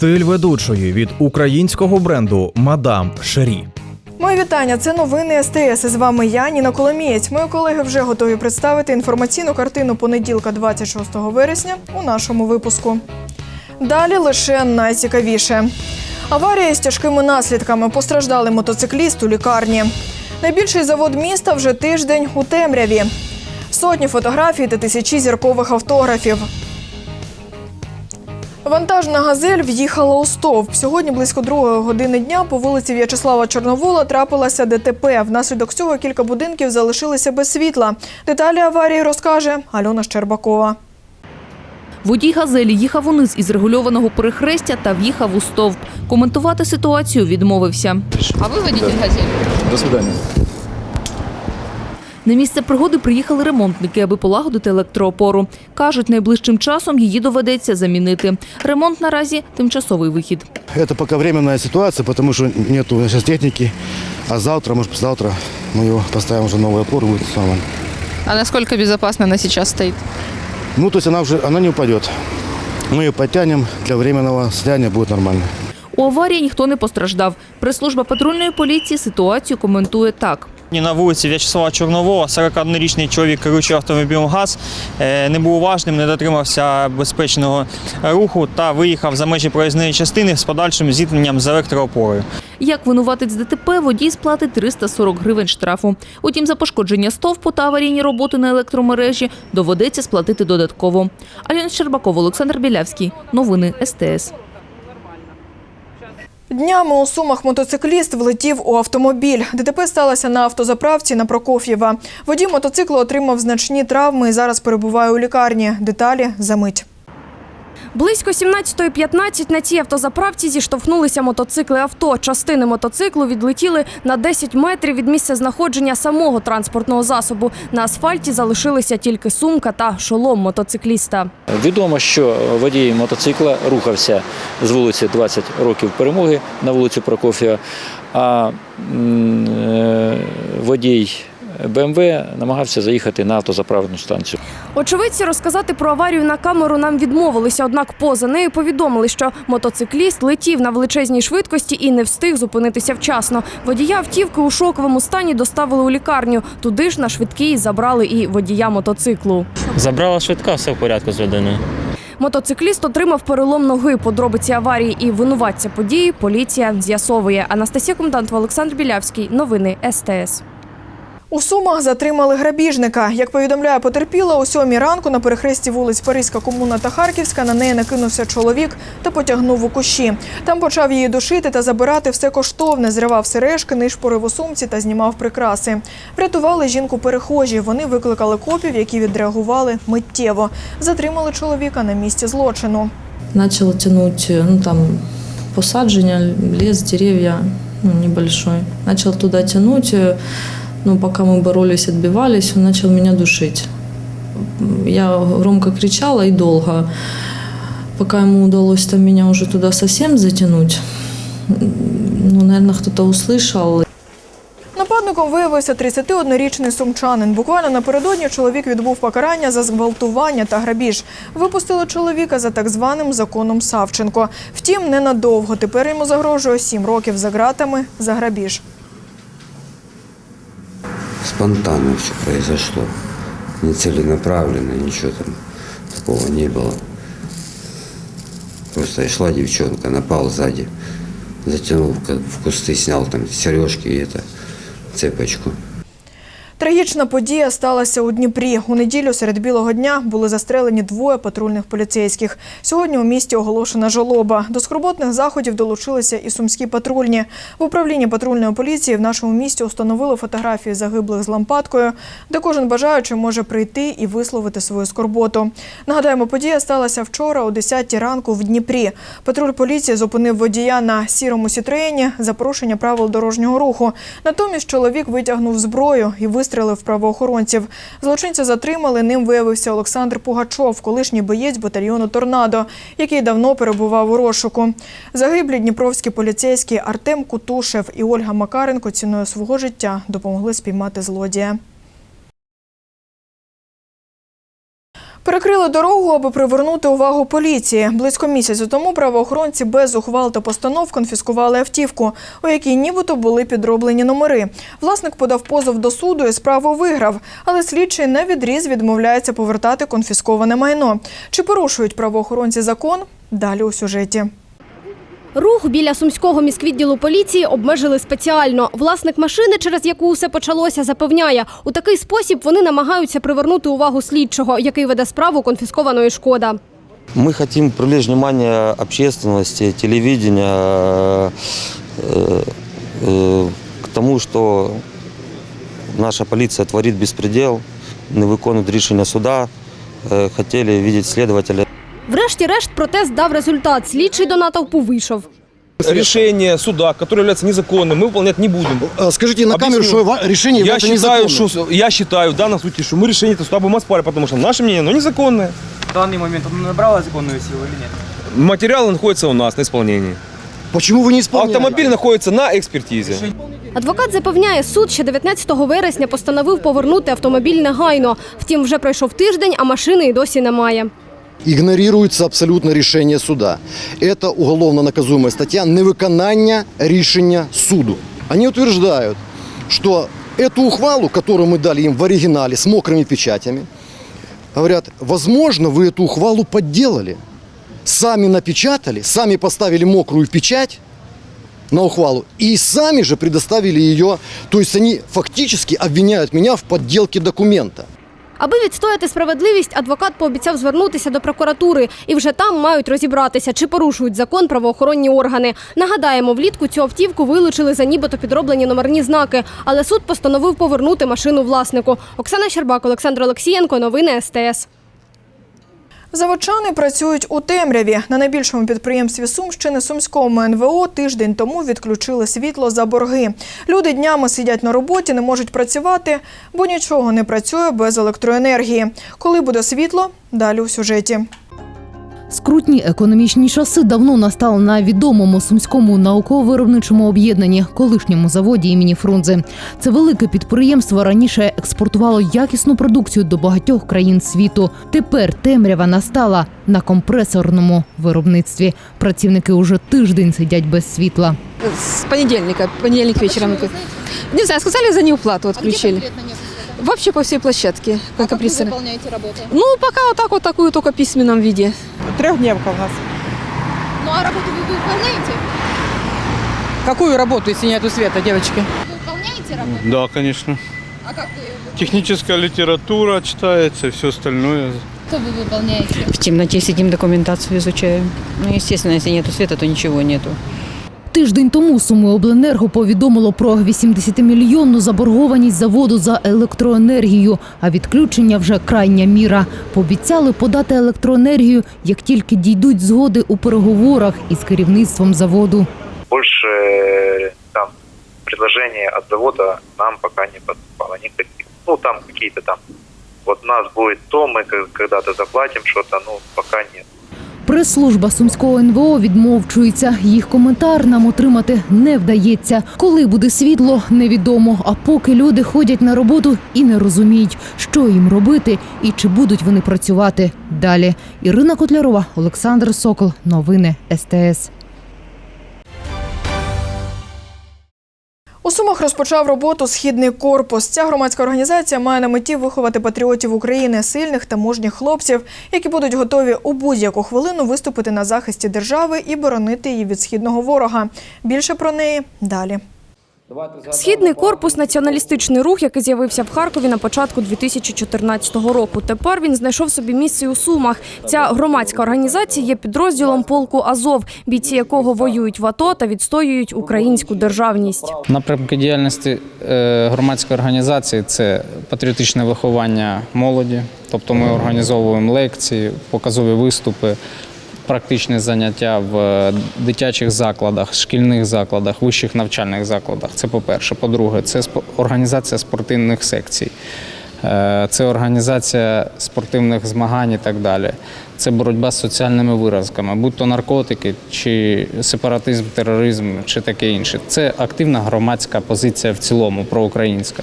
Стиль ведучої від українського бренду Мадам Шері. Мої вітання. Це новини СТС. З вами я, Ніна Коломієць. Мої колеги вже готові представити інформаційну картину понеділка, 26 вересня, у нашому випуску. Далі лише найцікавіше. Аварія з тяжкими наслідками постраждали мотоцикліст у лікарні. Найбільший завод міста вже тиждень у темряві. Сотні фотографій та тисячі зіркових автографів. Вантажна газель в'їхала у стовп. Сьогодні близько другої години дня по вулиці В'ячеслава Чорновола трапилося ДТП. Внаслідок цього кілька будинків залишилися без світла. Деталі аварії розкаже Альона Щербакова. Водій газелі їхав униз із регульованого перехрестя та в'їхав у стовп. Коментувати ситуацію відмовився. А вы водитель газели? До свидания. На місце пригоди приїхали ремонтники, аби полагодити електроопору. Кажуть, найближчим часом її доведеться замінити. Ремонт наразі тимчасовий вихід. Это пока временная ситуация, потому что нету сейчас техники. А завтра, может, завтра мы его поставим уже новый опор, будет нормально. А насколько безопасно она сейчас стоит? Ну, то есть она уже она не упадет. Мы ее подтянем, для временного состояния будет нормально. У аварії ніхто не постраждав. Прес-служба патрульної поліції ситуацію коментує так. На вулиці В'ячеслава Чорнового 41-річний чоловік керуючий автомобілем ГАЗ е, не був уважним, не дотримався безпечного руху та виїхав за межі проїзної частини з подальшим зіткненням з електроопорою. Як винуватець ДТП, водій сплатить 340 гривень штрафу. Утім, за пошкодження стовпу та аварійні роботи на електромережі доведеться сплатити додатково. Альона Щербакова, Олександр Білявський. Новини СТС. Днями у Сумах мотоцикліст влетів у автомобіль. ДТП сталося на автозаправці на Прокоф'єва. Водій мотоциклу отримав значні травми і зараз перебуває у лікарні. Деталі за мить. Близько 17.15 на цій автозаправці зіштовхнулися мотоцикли авто. Частини мотоциклу відлетіли на 10 метрів від місця знаходження самого транспортного засобу. На асфальті залишилися тільки сумка та шолом мотоцикліста. Відомо, що водій мотоцикла рухався з вулиці 20 років перемоги на вулицю Прокоф'єва, а е, водій БМВ намагався заїхати на автозаправну станцію. Очевидці розказати про аварію на камеру нам відмовилися, однак поза нею повідомили, що мотоцикліст летів на величезній швидкості і не встиг зупинитися вчасно. Водія автівки у шоковому стані доставили у лікарню. Туди ж на швидкій забрали і водія мотоциклу. Забрала швидка, все в порядку з людиною. Мотоцикліст отримав перелом ноги. Подробиці аварії і винуватця події поліція з'ясовує. Анастасія Комендантова, Олександр Білявський. Новини СТС. У Сумах затримали грабіжника. Як повідомляє потерпіла, о сьомій ранку на перехресті вулиць Паризька комуна та Харківська на неї накинувся чоловік та потягнув у кущі. Там почав її душити та забирати все коштовне, зривав сережки, нишпорив у сумці та знімав прикраси. Врятували жінку перехожі. Вони викликали копів, які відреагували миттєво. Затримали чоловіка на місці злочину. Начал тянуть, ну там посадження, лес, деревья, ну небольшой. Начал туда тянуть, э, ну пока мы боролись, отбивались, он начал меня душить. Я громко кричала и долго. Пока ему удалось там меня уже туда совсем затянуть, ну, наверное, кто-то услышал. Нападником виявився 31-річний сумчанин. Буквально напередодні чоловік відбув покарання за зґвалтування та грабіж. Випустили чоловіка за так званим законом Савченко. Втім, ненадовго. Тепер йому загрожує 7 років за ґратами за грабіж. Спонтанно все произошло. Не целенаправленно, ничего там такого не было. Просто шла девчонка, напал сзади, затянул в кусты, снял там сережки и это, цепочку. Трагічна подія сталася у Дніпрі. У неділю серед білого дня були застрелені двоє патрульних поліцейських. Сьогодні у місті оголошена жалоба. До скорботних заходів долучилися і сумські патрульні. В управлінні патрульної поліції в нашому місті установили фотографії загиблих з лампадкою, де кожен бажаючий може прийти і висловити свою скорботу. Нагадаємо, подія сталася вчора о 10 ранку в Дніпрі. Патруль поліції зупинив водія на сірому сітреєні за порушення правил дорожнього руху. Натомість чоловік витягнув зброю і вистрілив правоохоронців. Злочинця затримали. Ним виявився Олександр Пугачов, колишній боєць батальйону Торнадо, який давно перебував у розшуку. Загиблі дніпровські поліцейські Артем Кутушев і Ольга Макаренко ціною свого життя допомогли спіймати злодія. Перекрили дорогу, аби привернути увагу поліції. Близько місяця тому правоохоронці без ухвал та постанов конфіскували автівку, у якій нібито були підроблені номери. Власник подав позов до суду і справу виграв, але слідчий на відріз відмовляється повертати конфісковане майно. Чи порушують правоохоронці закон? Далі у сюжеті. Рух біля сумського міськвідділу поліції обмежили спеціально. Власник машини, через яку усе почалося, запевняє, у такий спосіб вони намагаються привернути увагу слідчого, який веде справу конфіскованої шкода. Мы хотим привлечь внимание общественности, телевидения э, э, к тому, что наша полиция творит беспредел, не выполняет решения суда. Э, Хотели видеть следователя. Врешті-решт протест дав результат. Слідчий до натовпу вийшов. Решение суда, которое является незаконным, мы выполнять не будем. Скажите на камеру, Объясню. что ва- решение Я является считаю, незаконным. что, я считаю в данном случае, что мы решение этого суда будем оспаривать, потому что наше мнение, оно незаконное. В даний момент вона набрала законної сили чи ні? Материалы находятся у нас на исполнении. Почему вы не исполняете? Автомобиль находится на экспертизе. Адвокат запевняє, суд ще 19 вересня постановив повернути автомобіль негайно. Втім, вже пройшов тиждень, а машини й досі немає. Игнорируется абсолютно решение суда. Это уголовно наказуемая статья невыконання рішення суду. Они утверждают, что эту ухвалу, которую мы дали им в оригинале с мокрыми печатями, говорят, возможно, вы эту ухвалу подделали. Сами напечатали, сами поставили мокрую печать на ухвалу и сами же предоставили ее. То есть они фактически обвиняют меня в подделке документа. Аби відстояти справедливість, адвокат пообіцяв звернутися до прокуратури, і вже там мають розібратися, чи порушують закон правоохоронні органи. Нагадаємо, влітку цю автівку вилучили за нібито підроблені номерні знаки, але суд постановив повернути машину власнику. Оксана Щербак, Олександр Олексієнко. Новини СТС. Заводчани працюють у темряві. На найбільшому підприємстві Сумщини Сумському НВО тиждень тому відключили світло за борги. Люди днями сидять на роботі, не можуть працювати, бо нічого не працює без електроенергії. Коли буде світло? Далі у сюжеті. Скрутні економічні часи давно настали на відомому сумському науково-виробничому об'єднанні, колишньому заводі імені Фрунзе. Це велике підприємство раніше експортувало якісну продукцію до багатьох країн світу. Тепер темрява настала на компресорному виробництві. Працівники уже тиждень сидять без світла. С понедельника, понедельник вечером. Не знаю, сказали за неуплату отключили. Вообще по всей площадке. А как вы выполняете работу? Ну, пока вот так вот такую, только в письменном виде. Трехдневка в нас. Ну, а работу вы выполняете? Какую работу, если нету света, девочки? Вы выполняете работу? Да, конечно. А как вы? Техническая литература читается и все остальное. Что вы выполняете? В темноте сидим, документацию изучаем. Ну, естественно, если нету света, то ничего нету. Тиждень тому Сумиобленерго повідомило про 80-мільйонну заборгованість заводу за електроенергію, а відключення вже крайня міра. Пообіцяли подати електроенергію, як тільки дійдуть згоди у переговорах із керівництвом заводу. больше э, там предложений от завода нам пока не поступало никаких. Ну, там какие-то там, вот у нас будет то, мы к- когда-то заплатим что-то, ну, пока нет. Прес-служба сумського НВО відмовчується. Їх коментар нам отримати не вдається. Коли буде світло, невідомо. А поки люди ходять на роботу і не розуміють, що їм робити і чи будуть вони працювати далі. Ірина Котлярова, Олександр Сокол. Новини СТС. У Сумах розпочав роботу Східний корпус. Ця громадська організація має на меті виховати патріотів України, сильних та мужніх хлопців, які будуть готові у будь-яку хвилину виступити на захисті держави і боронити її від східного ворога. Більше про неї далі. Східний корпус націоналістичний рух, який з'явився в Харкові на початку 2014 року. Тепер він знайшов собі місце у Сумах. Ця громадська організація є підрозділом полку Азов, бійці якого воюють в АТО та відстоюють українську державність. Напрямки діяльності е, громадської організації це патріотичне виховання молоді, тобто ми організовуємо лекції, показові виступи, практичні заняття в е, дитячих закладах, шкільних закладах, вищих навчальних закладах. Це по-перше. По-друге, це організація спортивних секцій. Е, Це організація спортивних змагань і так далі. Це боротьба з соціальними виразками, будь то наркотики, чи сепаратизм, тероризм, чи таке інше. Це активна громадська позиція в цілому проукраїнська.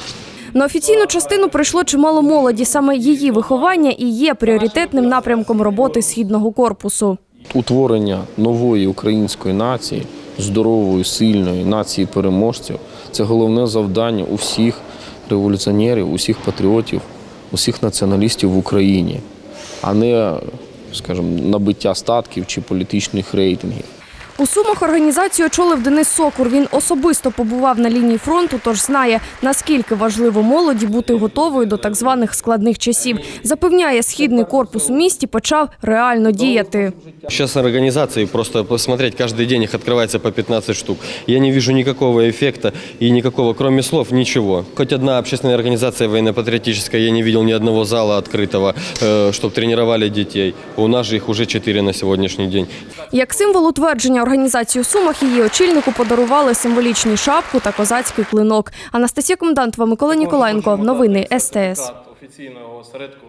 На офіційну частину прийшло чимало молоді. Саме її виховання і є пріоритетним напрямком роботи східного корпусу. Утворення нової української нації, здорової, сильної нації переможців це головне завдання у всіх революціонерів, усіх патріотів, усіх націоналістів в Україні, а не, скажімо, набиття статків чи політичних рейтингів. У Сумах організацію очолив Денис Сокур. Він особисто побував на лінії фронту, тож знає, наскільки важливо молоді бути готовою до так званих складних часів. Запевняє, східний корпус у місті почав реально діяти. Сейчас организации просто посмотреть, каждый день их открывается по 15 штук. Я не вижу никакого эффекта и никакого, кроме слов, ничего. Хоть одна общественная организация военно-патриотическая, я не видел ни одного зала открытого, чтобы тренировали детей. У нас же их уже 4 на сегодняшний день. Як символ утвердження організації у Сумах її очільнику подарували символічні шапку та козацький клинок. Анастасія Комендантова, Микола Ніколаєнко. Новини СТС. Офіційного осередку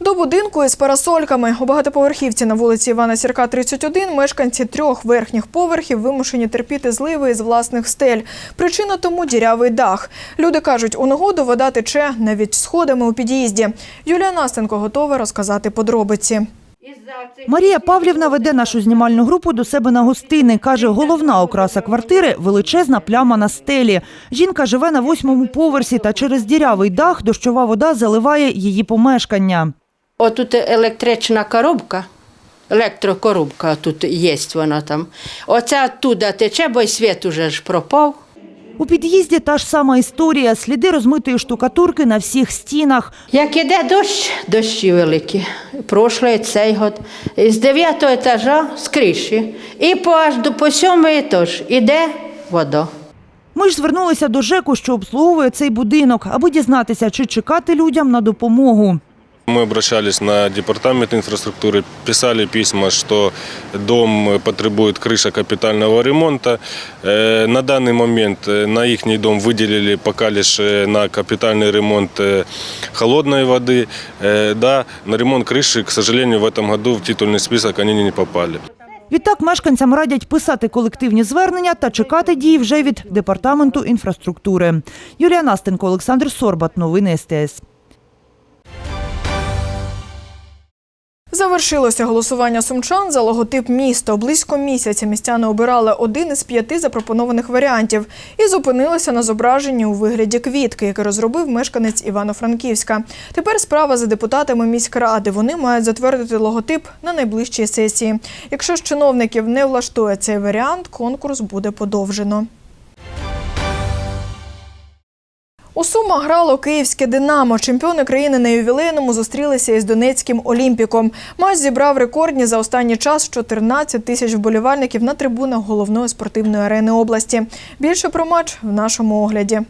До будинку із парасольками у багатоповерхівці на вулиці Івана Сірка, 31 мешканці трьох верхніх поверхів вимушені терпіти зливи із власних стель. Причина тому дірявий дах. Люди кажуть, у негоду вода тече навіть сходами у під'їзді. Юлія Настенко готова розказати подробиці. Марія Павлівна веде нашу знімальну групу до себе на гостини. Каже, головна окраса квартири – величезна пляма на стелі. Жінка живе на восьмому поверсі та через дірявий дах дощова вода заливає її помешкання. Отут електрична коробка, електрокоробка тут є вона там. Оце оттуда тече, бо й світ уже ж пропав. У під'їзді та ж сама історія. Сліди розмитої штукатурки на всіх стінах. Як іде дощ, дощі великі. Прошлий цей год. З дев'ятого етажа, з криші. І по аж до по сьомий етаж іде вода. Ми ж звернулися до ЖЕКу, що обслуговує цей будинок, аби дізнатися, чи чекати людям на допомогу. Мы обращались на департамент инфраструктуры, писали письма, что дом потребует крыша капитального ремонта. Э, На данный момент э, на их дом выделили пока лишь э, на капитальный ремонт э, холодной воды. Э, Да, на ремонт крыши, к сожалению, в этом году в титульный список они не попали. Відтак мешканцям радять писати колективні звернення та чекати дій вже від департаменту інфраструктури. Юлія Настенко, Олександр Сорбат. Новини СТС. Завершилося голосування сумчан за логотип міста. Близько місяця містяни обирали один із п'яти запропонованих варіантів і зупинилися на зображенні у вигляді квітки, яке розробив мешканець Івано-Франківська. Тепер справа за депутатами міськради. Вони мають затвердити логотип на найближчій сесії. Якщо ж чиновників не влаштує цей варіант, конкурс буде подовжено. У Сумах грало київське Динамо. Чемпіони країни на ювілейному зустрілися із Донецьким Олімпіком. Матч зібрав рекордні за останній час 14 тисяч вболівальників на трибунах головної спортивної арени області. Більше про матч в нашому огляді.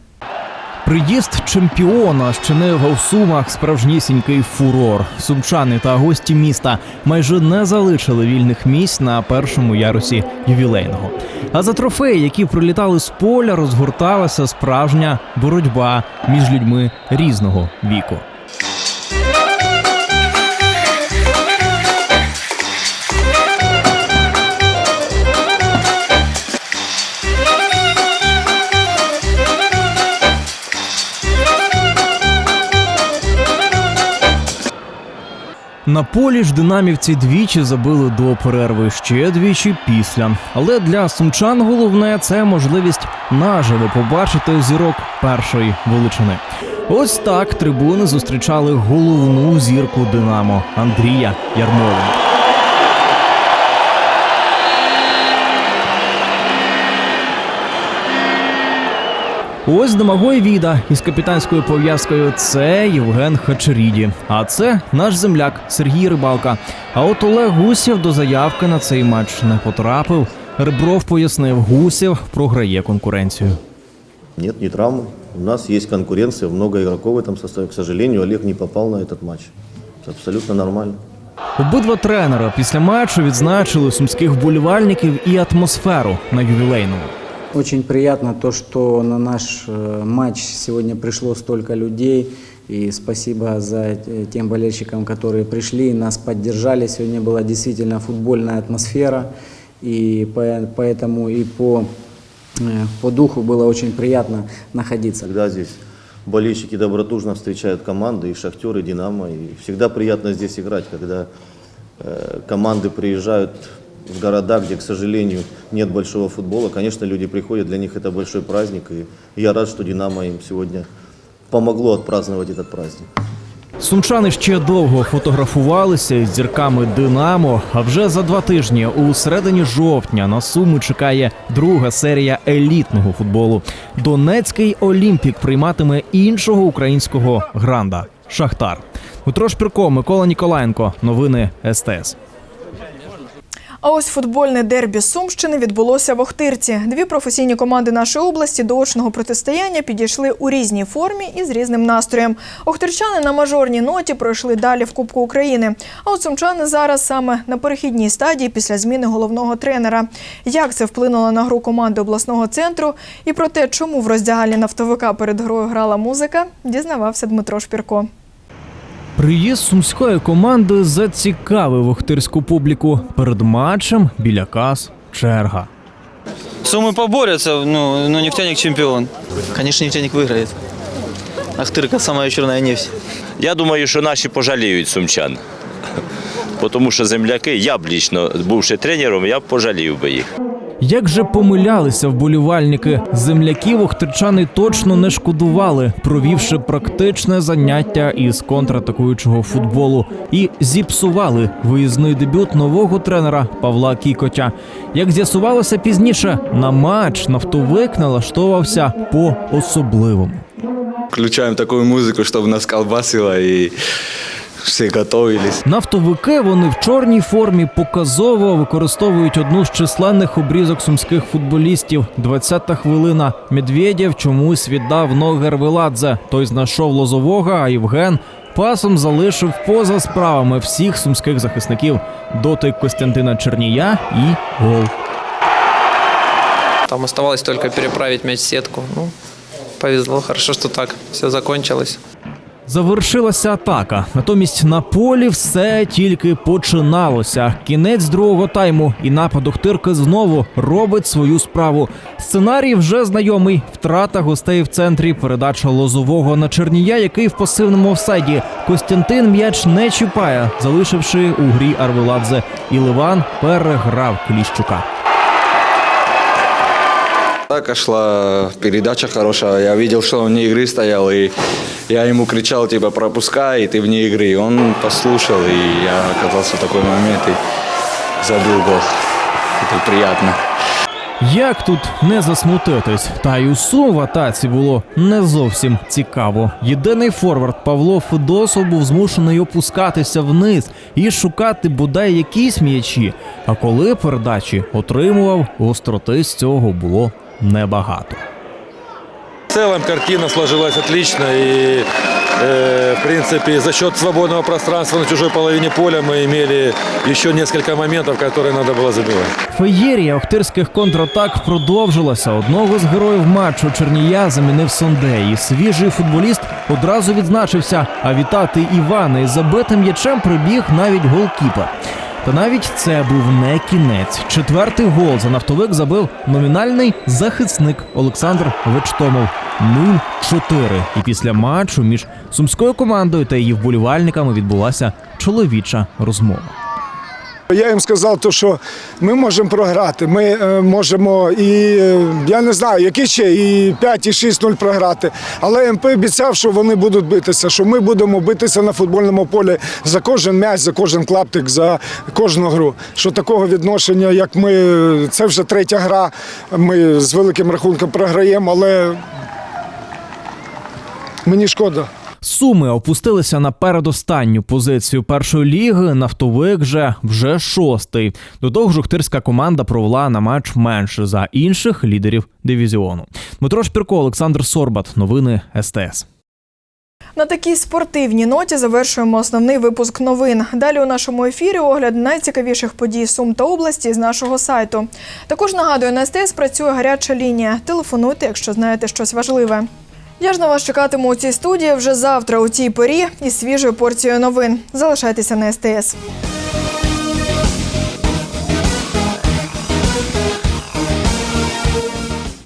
Приїзд чемпіона щинив у Сумах справжнісінький фурор. Сумчани та гості міста майже не залишили вільних місць на першому ярусі ювілейного. А за трофеї, які прилітали з поля, розгорталася справжня боротьба між людьми різного віку. На полі ж динамівці двічі забили до перерви, ще двічі після. Але для сумчан головне це можливість наживо побачити зірок першої величини. Ось так трибуни зустрічали головну зірку Динамо Андрія Ярмоленка. Ось Домагой Віда із капітанською пов'язкою це Євген Хачеріді. А це наш земляк Сергій Рибалка. А от Олег Гусєв до заявки на цей матч не потрапив. Ребров пояснив, Гусєв програє конкуренцію. Нет, не травмы. У нас есть конкуренция, много игроков в этом составе. К сожалению, Олег не попал на этот матч. Это абсолютно нормально. Обидва тренера після матчу відзначили сумських вболівальників і атмосферу на ювілейному. Очень приятно то, что на наш э, матч сегодня пришло столько людей. И спасибо за э, тем болельщикам, которые пришли, нас поддержали. Сегодня была действительно футбольная атмосфера. И по- поэтому и по Э, По духу было очень приятно находиться. Всегда здесь болельщики добротужно встречают команды, и «Шахтер», и «Динамо». И всегда приятно здесь играть, когда команды приезжают в города, где, к сожалению, нет большого футбола. Конечно, люди приходят, для них это большой праздник. И я рад, что «Динамо» им сегодня помогло отпраздновать этот праздник. Сумчани ще довго фотографувалися із зірками Динамо. А вже за два тижні, у середині жовтня, на суму чекає друга серія елітного футболу. Донецький Олімпік прийматиме іншого українського гранда Шахтар. Дмитро Шпірко, Микола Ніколаєнко. Новини СТС. А ось футбольне дербі Сумщини відбулося в Охтирці. Дві професійні команди нашої області до очного протистояння підійшли у різній формі і з різним настроєм. Охтирчани на мажорній ноті пройшли далі в Кубку України. А от сумчани зараз саме на перехідній стадії після зміни головного тренера. Як це вплинуло на гру команди обласного центру і про те, чому в роздягальні нафтовика перед грою грала музика, дізнавався Дмитро Шпірко. Приїзд сумської команди зацікавив охтирську публіку. Перед матчем біля кас черга. Сумы поборются, ну, но нефтяник чемпион. Конечно, нефтяник выиграет. Ахтырка самая черная нефть. Я думаю, що наші пожаліють сумчан. Бо Тому що земляки, я б лічно, бувши тренером, я б пожалів би їх. Як же помилялися вболівальники, земляків охтирчани точно не шкодували, провівши практичне заняття із контратакуючого футболу і зіпсували виїзний дебют нового тренера Павла Кікотя. Як з'ясувалося пізніше, на матч нафтовик налаштовувався по особливому. Включаем такую музыку, чтобы нас колбасило и все готовились. Нафтовики вони в чорній формі показово використовують одну з численних обрізок сумських футболістів. 20-та хвилина. Медведєв чомусь віддав ноги Рвеладзе. Той знайшов лозового, а Євген пасом залишив поза справами всіх сумських захисників. Дотик Костянтина Чернія і гол. Там оставалось только переправить мяч в сетку. Ну, повезло, хорошо, что так все закончилось. Завершилася атака. Натомість на полі все тільки починалося. Кінець другого тайму, і напад Охтирки знову робить свою справу. Сценарій вже знайомий. Втрата гостей в центрі. Передача лозового на Чернія, який в пасивному офсайді. Костянтин м'яч не чіпає, залишивши у грі Арвеладзе. І Ливан переграв Кліщука Атака шла, передача хорошая. Я видел, что он вне игры стоял, и я ему кричал, типа, пропускай, и ты вне игры. Он послушал, и я оказался в такой момент и забил гол. Это приятно. Як тут не засмутитись? Та й у Сум в атаці було не зовсім цікаво. Єдиний форвард Павло Федосов був змушений опускатися вниз і шукати бодай якісь м'ячі. А коли передачі отримував, гостроти з цього було небагато. В целом картина сложилась отлично и, э, в принципе, за счет свободного пространства на чужой половине поля мы имели еще несколько моментов, которые надо было забивать. Феєрія охтирських контратак продовжилася. Одного з героїв матчу Чернія замінив Сондей. І свіжий футболіст одразу відзначився. А вітати Івана із забитим м'ячем прибіг навіть голкіпер. Та навіть це був не кінець. Четвертий гол за нафтовик забив номінальний захисник Олександр Вечтомов. 0-4. І після матчу між сумською командою та її вболівальниками відбулася чоловіча розмова. Я їм сказав, що ми можемо програти. Ми е, можемо і е, я не знаю, які ще і 5, і 6-0 програти. Але МП обіцяв, що вони будуть битися, що ми будемо битися на футбольному полі за кожен м'яч, за кожен клаптик, за кожну гру. Що такого відношення, як ми, це вже третя гра. Ми з великим рахунком програємо, але мені шкода. Суми опустилися на передостанню позицію першої ліги. Нафтовик же вже шостий. До того ж, Охтирська команда провела на матч менше за інших лідерів дивізіону. Дмитро Шпірко, Олександр Сорбат. Новини СТС. На такій спортивній ноті завершуємо основний випуск новин. Далі у нашому ефірі огляд найцікавіших подій Сум та області з нашого сайту. Також нагадую, на СТС працює гаряча лінія. Телефонуйте, якщо знаєте щось важливе. Я ж на вас чекатиму у цій студії вже завтра у цій порі із свіжою порцією новин. Залишайтеся на СТС.